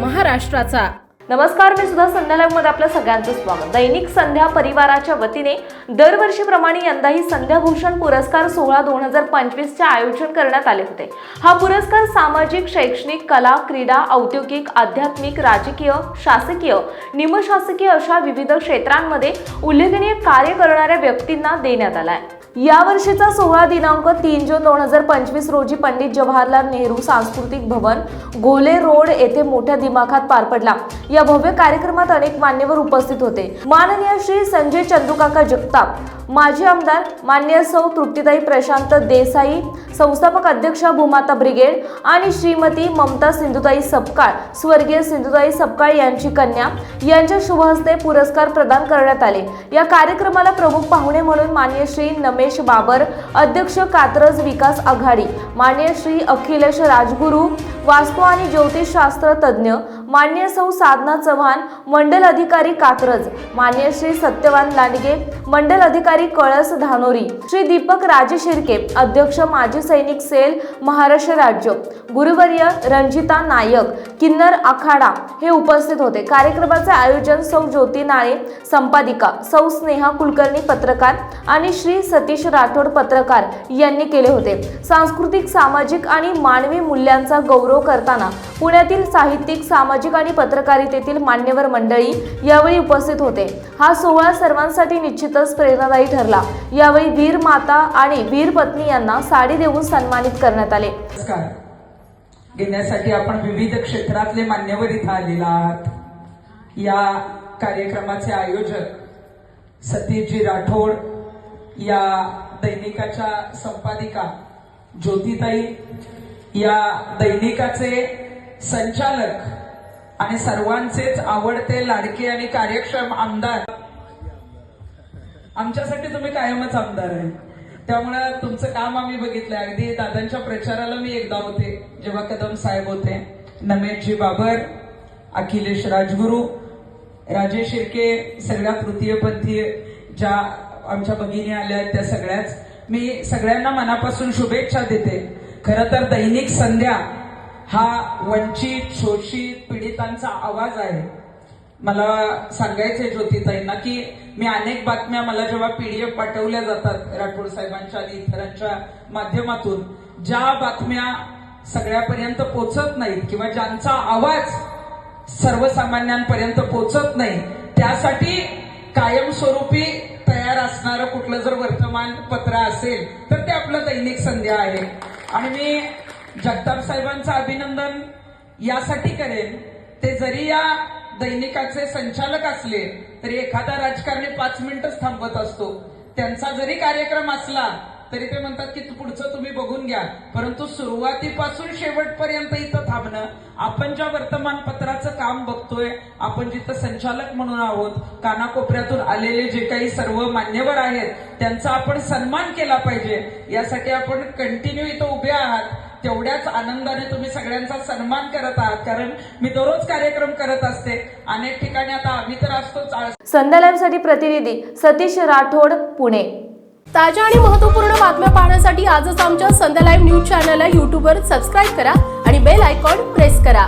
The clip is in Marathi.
महाराष्ट्राचा. नमस्कार मी सुद्धा संध्या मध्ये आपलं सगळ्यांचं स्वागत. दैनिक संध्या परिवाराच्या वतीने दरवर्षीप्रमाणे यंदाही संध्याभूषण पुरस्कार सोहळा दोन हजार पंचवीसचे आयोजन करण्यात आले होते. हा पुरस्कार सामाजिक शैक्षणिक कला क्रीडा औद्योगिक आध्यात्मिक राजकीय शासकीय निमशासकीय अशा विविध क्षेत्रांमध्ये उल्लेखनीय कार्य करणाऱ्या व्यक्तींना देण्यात आला आहे या वर्षीचा सोहळा दिनांक तीन जून दोन हजार पंचवीस रोजी पंडित जवाहरलाल नेहरू सांस्कृतिक भवन गोले रोड येथे मोठ्या दिमाखात पार पडला. या भव्य कार्यक्रमात अनेक मान्यवर उपस्थित होते. माननीय श्री संजय चंदुकाका जगताप माजी आमदार मान्य सौ तृप्तीताई प्रशांत देसाई संस्थापक अध्यक्ष भूमाता ब्रिगेड आणि श्रीमती ममता सिंधुताई सपकाळ स्वर्गीय सिंधुताई सपकाळ यांची कन्या यांच्या शुभहस्ते पुरस्कार प्रदान करण्यात आले. या कार्यक्रमाला प्रमुख पाहुणे म्हणून मान्य श्री नमेश बाबर अध्यक्ष कात्रज विकास आघाडी मान्य श्री अखिलेश राजगुरू वास्तू आणि ज्योतिषशास्त्र तज्ज्ञ मान्य सौ साधना चव्हाण मंडल अधिकारी कात्रज मान्य श्री सत्यवान लांडगे मंडल अधिकारी कळस धानोरी श्री दीपक राजे शिर्के अध्यक्ष माजी सैनिक सेल महाराष्ट्र राज्य गुरुवर्य रंजिता नायक किन्नर आखाडा हे उपस्थित होते. कार्यक्रमाचे आयोजन सौ ज्योती नाळे संपादिका सौ स्नेहा कुलकर्णी पत्रकार आणि श्री सतीश राठोड पत्रकार यांनी केले होते. सांस्कृतिक सामाजिक आणि मानवी मूल्यांचा गौरव करताना पुण्यातील साहित्यिक सामाजिक आणि पत्रकारितेतील मान्यवर मंडळी यावेळी उपस्थित होते. हा सोहळा सर्वांसाठी निश्चितच प्रेरणादायी ठरला. यावेळी वीर माता आणि वीर पत्नी यांना साडी देऊन सन्मानित करण्यात आले. पुरस्कार घेण्यासाठी आपण विविध क्षेत्रातले मान्यवर इथं आलेला आहात. या कार्यक्रमाचे आयोजक सतीशजी राठोड या दैनिकाच्या संपादिका ज्योतिताई या दैनिकाचे संचालक आणि सर्वांचेच आवडते लाडके आणि कार्यक्षम आमदार. आमच्यासाठी तुम्ही कायमच आमदार आहे. त्यामुळं तुमचं काम आम्ही बघितलंय. अगदी दादांच्या प्रचाराला मी एकदा होते जेव्हा कदम साहेब होते. नमेशजी बाबर अखिलेश राजगुरू राजेश शिर्के सगळ्या तृतीयपंथीय ज्या आमच्या भगिनी आल्या आहेत त्या सगळ्याच. मी सगळ्यांना मनापासून शुभेच्छा देते. खरं तर दैनिक संध्या हा वंचित शोषित पीडितांचा आवाज आहे. मला सांगायचंय ज्योतिताईंना की मी अनेक बातम्या मला जेव्हा पीडीएफ पाठवल्या जातात राठोड साहेबांच्या आणि इतरांच्या माध्यमातून ज्या बातम्या सगळ्यापर्यंत पोचत नाहीत किंवा ज्यांचा आवाज सर्वसामान्यांपर्यंत पोचत नाही त्यासाठी कायमस्वरूपी तयार असणारं कुठलं जर वर्तमानपत्र असेल तर ते आपलं दैनिक संध्या आहे. आणि मी जगताप साहेबांचं अभिनंदन यासाठी करेन. ते जरी या दैनिकाचे संचालक असले तरी एखादा राजकारणी पाच मिनिटच थांबत असतो. त्यांचा जरी कार्यक्रम असला तरी ते म्हणतात की पुढचं तुम्ही बघून घ्या. परंतु सुरुवातीपासून शेवटपर्यंत इथं थांबणं आपण ज्या वर्तमानपत्राचं काम बघतोय आपण जिथं संचालक म्हणून आहोत कानाकोपऱ्यातून आलेले जे काही सर्व मान्यवर आहेत त्यांचा आपण सन्मान केला पाहिजे. यासाठी आपण कंटिन्यू इथं उभे आहात. तेवढ्याच आनंदाने तुम्ही सगळ्यांचा सन्मान करत आहात. कारण मी दररोज कार्यक्रम करत असते. अनेक ठिकाणी आता आम्ही तर असतोच संध्या साठी प्रतिनिधी सतीश राठोड पुणे. ताज्या आणि महत्त्वपूर्ण बातम्या पाहण्यासाठी आजच आमच्या संध्या लाईव्ह न्यूज चॅनलला यूट्यूबवर सबस्क्राईब करा आणि बेल आयकॉन प्रेस करा.